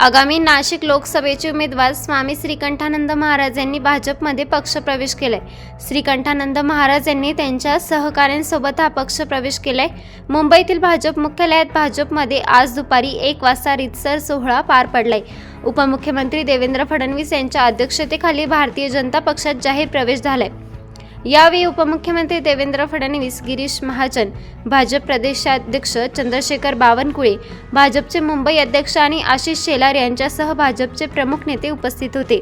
आगामी नाशिक लोकसभेचे उमेदवार स्वामी श्रीकंठानंद महाराज यांनी भाजपमध्ये पक्षप्रवेश केलाय. श्रीकंठानंद महाराज यांनी त्यांच्या सहकाऱ्यांसोबत हा पक्षप्रवेश केलाय. मुंबईतील भाजप मुख्यालयात भाजपमध्ये आज दुपारी एक वाजता रितसर सोहळा पार पडलाय. उपमुख्यमंत्री देवेंद्र फडणवीस यांच्या अध्यक्षतेखाली भारतीय जनता पक्षात जाहीर प्रवेश झालाय. यावेळी उपमुख्यमंत्री देवेंद्र फडणवीस गिरीश महाजन भाजप प्रदेशाध्यक्ष चंद्रशेखर बावनकुळे भाजपचे मुंबई अध्यक्ष आणि आशिष शेलार यांच्यासह भाजपचे प्रमुख नेते उपस्थित होते.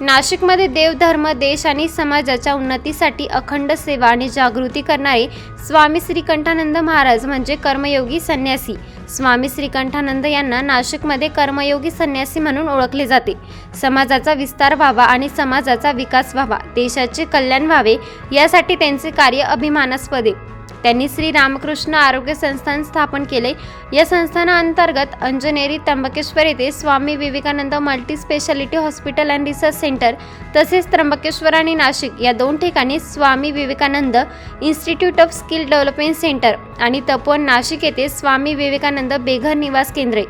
नाशिकमध्ये देव धर्म देश आणि समाजाच्या उन्नतीसाठी अखंड सेवा आणि जागृती करणारे स्वामी श्रीकंठानंद महाराज म्हणजे कर्मयोगी संन्यासी. स्वामी श्रीकंठानंद यांना नाशिकमध्ये कर्मयोगी संन्यासी म्हणून ओळखले जाते. समाजाचा विस्तार व्हावा आणि समाजाचा विकास व्हावा देशाचे कल्याण व्हावे यासाठी त्यांचे कार्य अभिमानास्पद. आहे त्यांनी श्री रामकृष्ण आरोग्य संस्थान स्थापन केले. या संस्थानाअंतर्गत अंजनेरी त्र्यंबकेश्वर येथे Swami Vivekananda multi specialty hospital and research centre तसेच त्र्यंबकेश्वर आणि नाशिक या दोन ठिकाणी Swami Vivekananda institute of skill development centre आणि तपोवन नाशिक येथे स्वामी विवेकानंद बेघर निवास केंद्रे.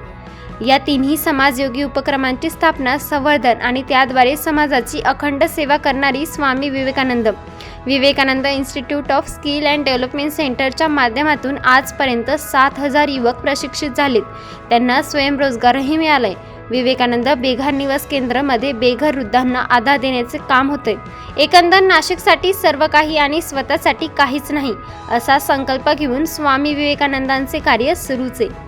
या तिन्ही समाजयोगी उपक्रमांची स्थापना संवर्धन आणि त्याद्वारे समाजाची अखंड सेवा करणारी Swami Vivekananda. Vivekananda institute of skill and development सेंटरच्या माध्यमातून आजपर्यंत सात हजार युवक प्रशिक्षित झालेत. त्यांना स्वयंरोजगारही मिळालाय. विवेकानंद बेघर निवास केंद्रामध्ये बेघर वृद्धांना आधार देण्याचे काम होते एकंदर नाशिकसाठी सर्व काही आणि स्वतःसाठी काहीच नाही असा संकल्प घेऊन स्वामी विवेकानंदांचे कार्य सुरूच आहे.